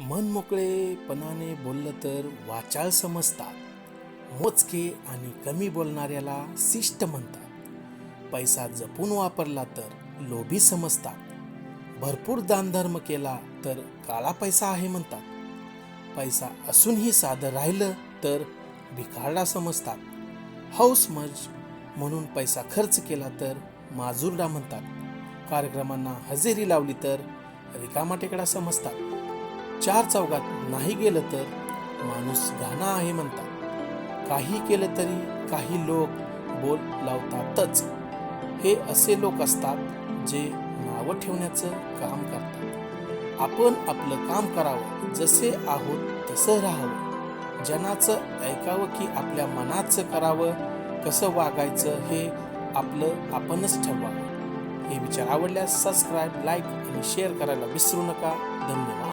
मन मोकळेपणाने बोललं तर वाचाळ समजतात. मोजके आणि कमी बोलणाऱ्याला शिष्ट म्हणतात. पैसा जपून वापरला तर लोभी समजतात. भरपूर दानधर्म केला तर काळा पैसा आहे म्हणतात. पैसा असूनही साधं राहिलं तर भिकारडा समजतात. हौस मज म्हणून पैसा खर्च केला तर माजुरडा म्हणतात. कार्यक्रमांना हजेरी लावली तर रिकामा टेकडा समजतात. चार चौघात नाही गेलं तर माणूस घाणा आहे म्हणतात. काही केलं तरी काही लोक बोल लावतातच. हे असे लोक असतात जे नावं ठेवण्याचं काम करतात. आपण आपलं काम करावं जसे आहोत तसं राहावं. जनाचं ऐकावं की आपल्या मनाचं करावं कसं वागायचं हे आपलं आपणच ठरवावं. हे विचार आवडल्यास सबस्क्राईब लाईक आणि शेअर करायला विसरू नका. धन्यवाद.